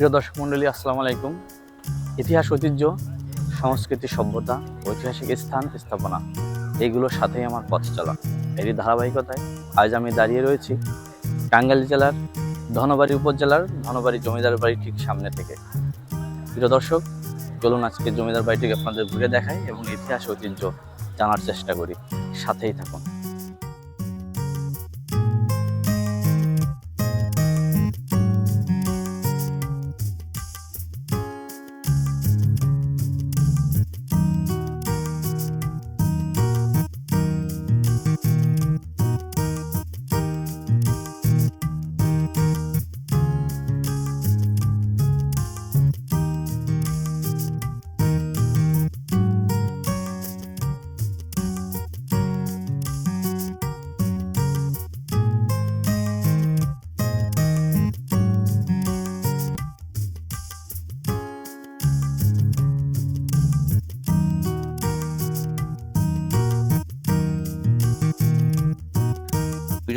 প্রিয় দর্শক মণ্ডলী, আসসালামু আলাইকুম। ইতিহাস, ঐতিহ্য, সংস্কৃতি, সভ্যতা, ঐতিহাসিক স্থান, স্থাপনা এইগুলোর সাথেই আমার পথ চলা। এরই ধারাবাহিকতায় আজ আমি দাঁড়িয়ে রয়েছি টাঙ্গাইল জেলার ধনবাড়ি উপজেলার ধনবাড়ি জমিদার বাড়ি ঠিক সামনে থেকে। প্রিয় দর্শক, চলুন আজকে জমিদার বাড়িটিকে আপনাদের ঘুরে দেখাই এবং ইতিহাস, ঐতিহ্য জানার চেষ্টা করি। সাথেই থাকুন।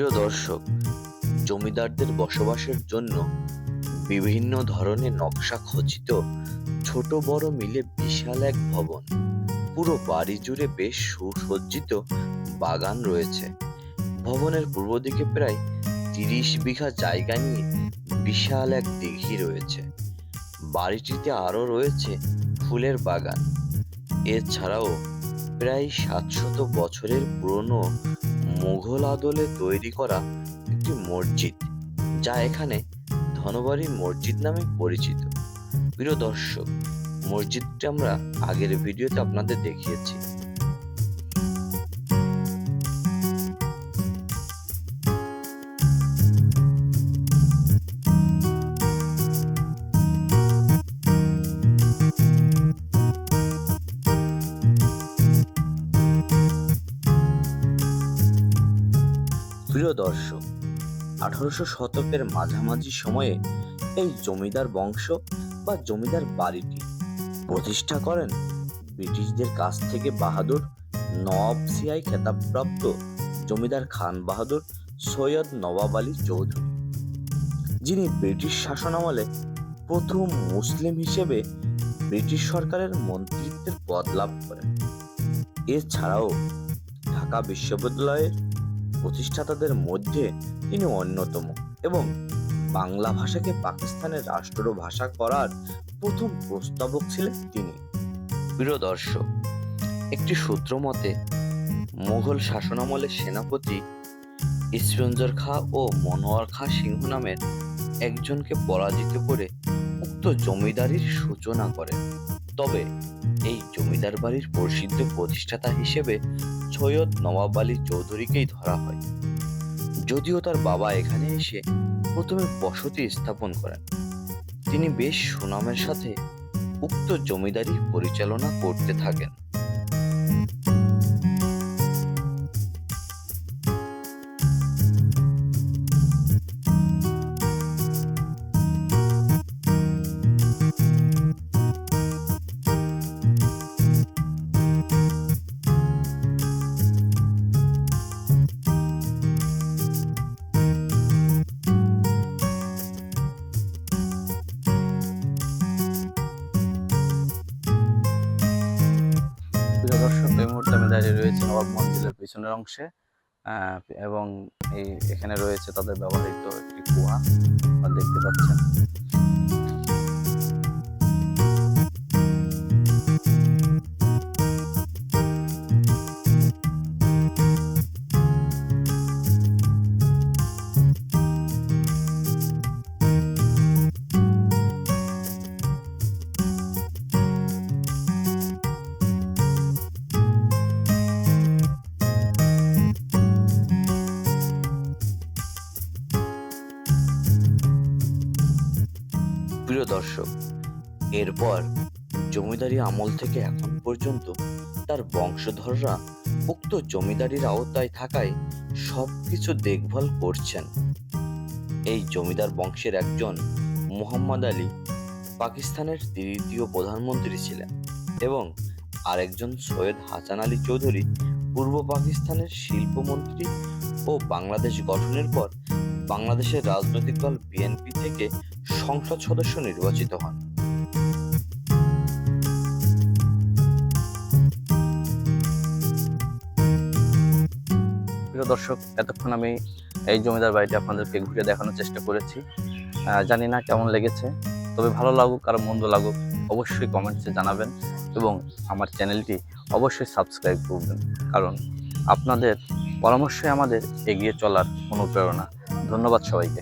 প্রিয় দর্শক, জমিদারদের বসবাসের জন্য বিভিন্ন ধরনের নকশা খচিত ছোট বড় মিলে বিশাল এক ভবন। পুরো বাড়ি জুড়ে বেশ সুসজ্জিত বাগান রয়েছে। ভবনের পূর্ব দিকে প্রায় তিরিশ বিঘা জায়গা নিয়ে বিশাল এক দিঘি রয়েছে। বাড়িটিতে আরও রয়েছে ফুলের বাগান। এছাড়াও প্রায় সাতশত বছরের পুরনো মুঘল আদলে তৈরি করা একটি মসজিদ, যা এখানে ধনবাড়ি মসজিদ নামে পরিচিত। প্রিয় দর্শক, মসজিদটি আমরা আগের ভিডিওতে আপনাদের দেখিয়েছি। প্রিয় দর্শক, আঠারোশো শতকের মাঝামাঝি সময়ে এই জমিদার বংশ বা জমিদার বাড়িটি প্রতিষ্ঠা করেন ব্রিটিশদের কাছ থেকে বাহাদুর নওয়াব সিআই খেতাবপ্রাপ্ত জমিদার খান বাহাদুর সৈয়দ নবাব আলী চৌধুরী, যিনি ব্রিটিশ শাসনামলে প্রথম মুসলিম হিসেবে ব্রিটিশ সরকারের মন্ত্রিত্বের পদ লাভ করেন। এছাড়াও ঢাকা বিশ্ববিদ্যালয়ের প্রতিষ্ঠাতাদের মধ্যে তিনি অন্যতম এবং বাংলা ভাষাকে পাকিস্তানের রাষ্ট্র ভাষা করার প্রথম প্রস্তাবক ছিলেন তিনি। প্রিয় দর্শক, একটি সূত্র মতে মোগল শাসনামলে সেনাপতি ইসফেঞ্জর খা ও মনোয়ার খা সিংহ নামের একজনকে পরাজিত করে উক্ত জমিদারির সূচনা করেন। তবে এই জমিদার বাড়ির প্রসিদ্ধ প্রতিষ্ঠাতা হিসেবে সৈয়দ নবাব আলী চৌধুরীকেই ধরা হয়। যদিও তার বাবা এখানে এসে প্রথমে বসতি স্থাপন করেন। তিনি বেশ সুনামের সাথে উক্ত জমিদারি পরিচালনা করতে থাকেন। আমি দাঁড়িয়ে রয়েছে নবাব মন্দিরের পিছনের অংশে এবং এই এখানে রয়েছে তাদের ব্যবহৃত একটি কুয়া দেখতে পাচ্ছেন। প্রিয় দর্শক, এরপর জমিদারি আমল থেকে এখন পর্যন্ত তার বংশধররা উক্ত জমিদারির আওতায় থাকায় সবকিছু দেখভাল করছেন। এই জমিদার বংশের একজন মুহাম্মদ আলী পাকিস্তানের তৃতীয় প্রধানমন্ত্রী ছিলেন এবং আরেকজন সৈয়দ হাসান আলী চৌধুরী পূর্ব পাকিস্তানের শিল্পমন্ত্রী ও বাংলাদেশ গঠনের পর বাংলাদেশের রাজনৈতিক দল বিএনপি থেকে সংসদ সদস্য নির্বাচিত হন। প্রিয় দর্শক, এতক্ষণ আমি এই জমিদার বাড়িটি আপনাদেরকে ঘুরে দেখানোর চেষ্টা করেছি। জানি না কেমন লেগেছে, তবে ভালো লাগুক আর মন্দ লাগুক অবশ্যই কমেন্টসে জানাবেন এবং আমার চ্যানেলটি অবশ্যই সাবস্ক্রাইব করবেন। কারণ আপনাদের পরামর্শই আমাদের এগিয়ে চলার অনুপ্রেরণা। ধন্যবাদ সবাইকে।